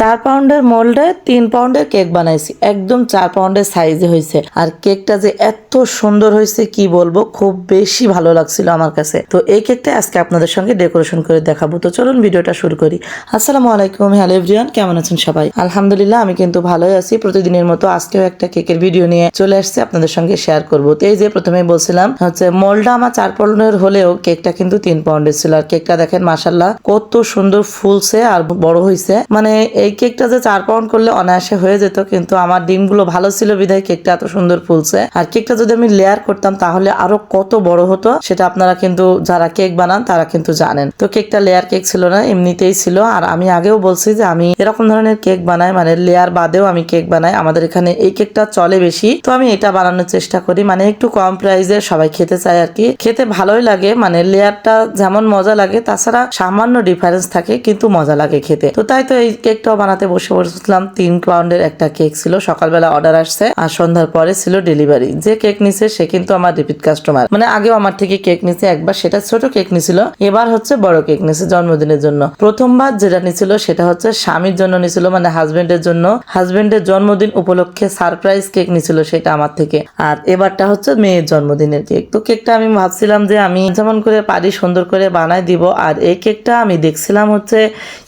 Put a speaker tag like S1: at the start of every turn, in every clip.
S1: চার পাউন্ডের মোল্ডে তিন পাউন্ডের কেক বানাইছি। একদম চার পাউন্ডের সাইজে হয়েছে আর কেকটা যে এত সুন্দর হয়েছে কি বলব, খুব বেশি ভালো লাগছিল আমার কাছে। তো এই কেকটা আজকে আপনাদের সঙ্গে ডেকোরেশন করে দেখাবো। তো চলুন ভিডিওটা শুরু করি। আসসালামু আলাইকুম, হ্যালো এভরিওয়ান, কেমন আছেন সবাই? আলহামদুলিল্লাহ, আমি কিন্তু ভালোই আছি। প্রতিদিনের মতো আজকেও একটা কেকের ভিডিও নিয়ে চলে আসছে আপনাদের সঙ্গে শেয়ার করব। তো এই যে প্রথমে বলছিলাম, হচ্ছে মোল্ডটা আমার চার পাউন্ডের হলেও কেকটা কিন্তু তিন পাউন্ডের ছিল। আর কেকটা দেখেন মাসাল্লাহ কত সুন্দর ফুলছে আর বড় হয়েছে মানে এই কেকটা যে চার পাউন্ড করলে অনায়াসে হয়ে যেত, কিন্তু আমার ডিমগুলো ভালো ছিল বিধায় কেকটা এত সুন্দর ফুলছে। আর কেকটা যদি আমি লেয়ার করতাম, তাহলে আরও কত বড় হতো, সেটা আপনারা কিন্তু যারা কেক বানান, তারা কিন্তু জানেন। তো কেকটা লেয়ার কেক ছিল না, এমনিতেই ছিল। আর আমি আগেও বলছি যে আমি এরকম ধরনের কেক বানাই মানে লেয়ার বাদেও আমি কেক বানাই। আমাদের এখানে এই কেকটা চলে বেশি। তো আমি এটা বানানোর চেষ্টা করি মানে একটু কম প্রাইসে সবাই খেতে চায় আর কি। খেতে ভালোই লাগে মানে লেয়ারটা যেমন মজা লাগে, তাছাড়া সামান্য ডিফারেন্স থাকে, কিন্তু মজা লাগে খেতে। তো তাই তো এই কেকটাও বানাতে বসে বসেছিলাম তিন পাউন্ডের একটা কেক ছিল, সকালবেলা অর্ডার আসছে আর সন্ধ্যার পরে ছিল ডেলিভারি যে কেক নিছে, সে কিন্তু আমার রিপিট কাস্টমার মানে আগেও আমার থেকে কেক নিছে, একবার সেটা ছোট কেক নিছিল, এবার হচ্ছে বড় কেক নিছে জন্মদিনের জন্য। প্রথমবার যেটা নিছিল, সেটা হচ্ছে স্বামীর জন্য নিছিল মানে হাজবেন্ডের জন্য। হাজবেন্ডের জন্মদিন উপলক্ষে সারপ্রাইজ কেক নিছিল সেটা আমার থেকে। আর এবারটা হচ্ছে মেয়ের জন্মদিনের কেক। তো কেকটা আমি ভাবছিলাম যে আমি যেমন করে পারি সুন্দর করে বানাই দিব, আর এই কেকটা আমি দেখছিলাম হচ্ছে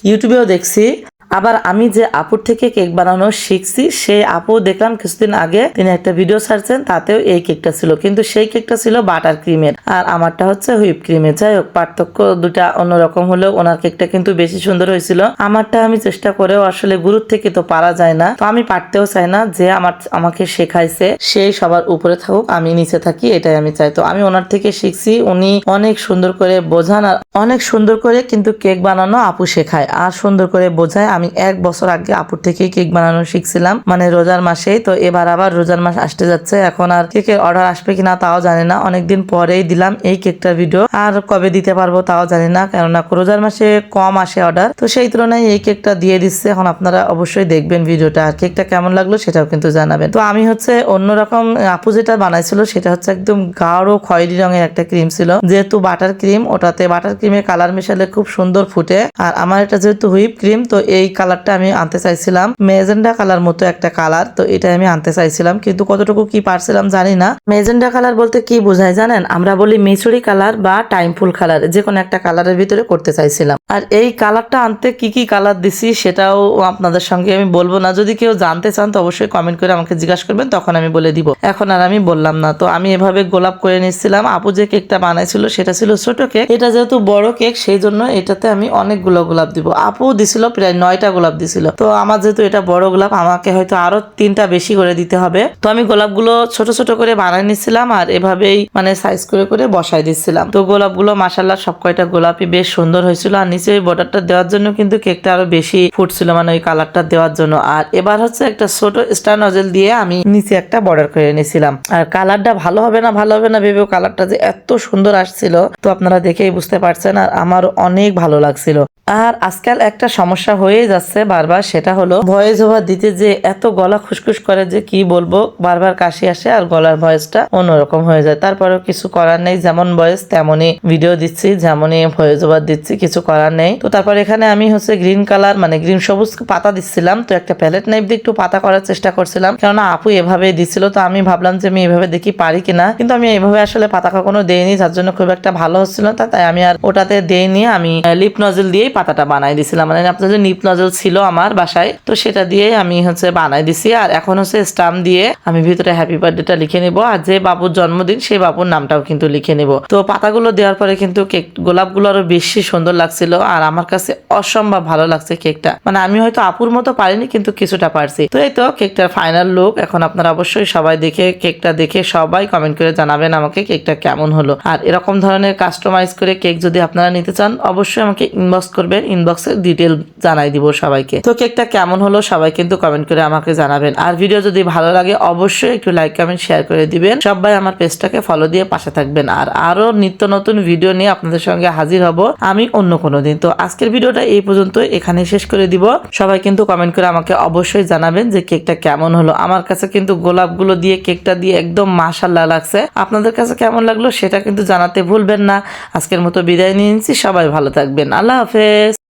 S1: ইউটিউবেও দেখছি। আবার আমি যে আপুর থেকে কেক বানানো শিখছি, সেই আপু দেখলাম কিছুদিন আগে তিনি একটা ভিডিও ছাড়ছেন, তাতেও এই কেকটা ছিল। কিন্তু সেই কেকটা ছিল বাটার ক্রিমের আর আমারটা হচ্ছে হুইপ ক্রিমের যাই হোক, পার্থক্য দুটা অন্যরকম হলেও ওনার কেকটা কিন্তু বেশি সুন্দর হয়েছিল। আমারটা আমি চেষ্টা করেও আসলে গুরুর থেকে তো পারা যায় না। তো আমি পারতেও চাই না যে আমার, আমাকে শেখাইছে সেই সবার উপরে থাকুক, আমি নিচে থাকি, এটাই আমি চাই। তো আমি ওনার থেকে শিখছি, উনি অনেক সুন্দর করে বোঝান আর অনেক সুন্দর করে কিন্তু কেক বানানো আপু শেখায়। আর সুন্দর করে বোঝায় আমি এক বছর আগে আপুর থেকেই কেক বানানো শিখছিলাম মানে রোজার মাসেই। তো এবার আবার রোজার মাস আসতে যাচ্ছে, এখন আর কেকের অর্ডার আসবে কিনা তাও জানি না। অনেকদিন পরেই দিলাম এই কেকটার ভিডিও আর কবে দিতে পারব তাও জানি না, কেননা রোজার মাসে কম আসে অর্ডার তো সেই তুলনায় এই কেকটা দিয়ে দিচ্ছে, এখন আপনারা অবশ্যই দেখবেন ভিডিওটা। আর কেকটা কেমন লাগল সেটাও কিন্তু জানাবেন। তো আমি হচ্ছে অন্যরকম, আপু যেটা বানাইছিল সেটা হচ্ছে একদম গাঢ় খয়েরি রঙের একটা ক্রিম ছিল। যেহেতু বাটার ক্রিম, ওটাতে বাটার ক্রিমের কালার মেশালে খুব সুন্দর ফুটে। আর আমার এটা যেহেতু হুইপ ক্রিম, তো এই কালারটা আমি আনতে চাইছিলাম। মেজেন্ডা কালার মতো একটা কালার, তো এটা আমি আনতে চাইছিলাম। কিন্তু কতটুকু কি পারছিলাম জানি না। মেজেন্ডা কালার বলতে কি বোঝায় জানেন? আমরা বলি মিচুরি কালার বা টাইম ফুল কালার যে কোনো একটা কালারের ভিতরে করতে চাইছিলাম। আর এই কালারটা আনতে কি কি কালার দিছি সেটাও আপনাদের সঙ্গে আমি বলব না। যদি কেউ জানতে চান তো অবশ্যই কমেন্ট করে আমাকে জিজ্ঞাসা করবেন, তখন আমি বলে দিব। এখন আর আমি বললাম না। তো আমি এভাবে গোলাপ করে নিচ্ছিলাম আপু যে কেকটা বানাইছিল সেটা ছিল ছোট কেক। এটা যেহেতু বড় কেক, সেই জন্য এটাতে আমি অনেকগুলো গোলাপ দিব। আপু দিছিল প্রায় নয়টা গোলাপ দিছিল। তো আমার যেহেতু এটা বড় গোলাপ, আমাকে হয়তো আরও তিনটা বেশি করে দিতে হবে। তো আমি গোলাপগুলো ছোট ছোট করে বানাই নিচ্ছিলাম আর এভাবেই মানে সাইজ করে করে বসাই দিচ্ছিলাম তো গোলাপগুলো মাসাল্লাহ সব কয়টা গোলাপই বেশ সুন্দর হয়েছিল। আর নিচে ওই বর্ডারটা দেওয়ার জন্য কিন্তু কেকটা আরও বেশি ফুটছিল মানে ওই কালারটা দেওয়ার জন্য। আর এবার হচ্ছে একটা ছোট স্টার নজেল দিয়ে আমি নিচে একটা বর্ডার করে নিয়েছিলাম আর কালারটা ভালো হবে না ভালো হবে না ভেবেও কালারটা যে এত সুন্দর আসছিল, তো আপনারা দেখেই বুঝতে পারছেন। আর আমার অনেক ভালো লাগছিল। আর আজকাল একটা সমস্যা হয়ে যাচ্ছে বারবার, সেটা হলো ভয়েস ওভার দিতে যে এত গলা খুসখুস করে যে কি বলব, বারবার কাশি আসে আর গলার ভয়েসটা অন্যরকম হয়ে যায়। তারপরেও কিছু করার নেই, যেমন ভয়েস তেমনই ভিডিও দিচ্ছি, যেমনই ভয়েস ওভার দিচ্ছি, কিছু করার নেই। তো তারপর এখানে আমি হচ্ছে গ্রিন কালার মানে গ্রিন সবুজ পাতা দিচ্ছিলাম, তো একটা প্যালেট নাইফ দিয়ে একটু পাতা করার চেষ্টা করছিলাম। কেননা আপু এভাবে দিচ্ছিল, তো আমি ভাবলাম যে আমি এভাবে দেখি পারি কিনা। কিন্তু আমি এভাবে আসলে পাতা কখনো দেইনি, যার জন্য খুব একটা ভালো হচ্ছিল না, তাই আমি আর ওটাতে দেইনি। আমি লিপ নজল দিয়েই পাতাটা বানাই দিছিলাম। মানে আপনাদের নিপ নজল ছিল আমার বাসায়, তো সেটা দিয়ে আমি হচ্ছে বানাই দিছি। আর এখন হচ্ছে স্টাম্প দিয়ে আমি ভিতরে হ্যাপি বার্থডেটা লিখে নিব। আর যে বাবুর জন্মদিন, সেই বাবুর নামটাও কিন্তু লিখে নিব। তো পাতাগুলো দেওয়ার পরে কিন্তু কেক, গোলাপগুলো আরও বেশি সুন্দর লাগছিল। আর আমার কাছে অসম্ভব ভালো লাগছে কেকটা। মানে আমি হয়তো আপুর মতো পারিনি, কিন্তু কিছুটা পারছি। তো এই তো কেকটার ফাইনাল লুক এখন আপনারা অবশ্যই সবাই দেখে, কেকটা দেখে সবাই কমেন্ট করে জানাবেন আমাকে কেকটা কেমন হলো। আর এরকম ধরনের কাস্টমাইজ করে কেক যদি আপনারা নিতে চান, অবশ্যই আমাকে ইনবক্স করবেন ইনবক্সে ডিটেল জানাই দিব সবাইকে। তো কেকটা কেমন হলো সবাই কিন্তু কমেন্ট করে আমাকে জানাবেন। আর ভিডিও যদি ভালো লাগে, অবশ্যই একটু লাইক কমেন্ট শেয়ার করে দিবেন। সবাই আমার পেজটাকে ফলো দিয়ে পাশে থাকবেন। আর আরও নিত্য নতুন ভিডিও নিয়ে আপনাদের সঙ্গে হাজির হব আমি অন্য কোনো দিন। তো আজকের ভিডিওটা এই পর্যন্ত এখানে শেষ করে দিব। সবাই কিন্তু কমেন্ট করে আমাকে অবশ্যই জানাবেন যে কেকটা কেমন হলো। আমার কাছে কিন্তু গোলাপগুলো দিয়ে, কেকটা দিয়ে একদম মাশাল্লাহ লাগছে। আপনাদের কাছে কেমন লাগল সেটা কিন্তু জানাতে ভুলবেন না। আজকের মতো বিদায় নিয়ে নিচ্ছি। সবাই ভালো থাকবেন। আল্লাহ হাফেজ। です。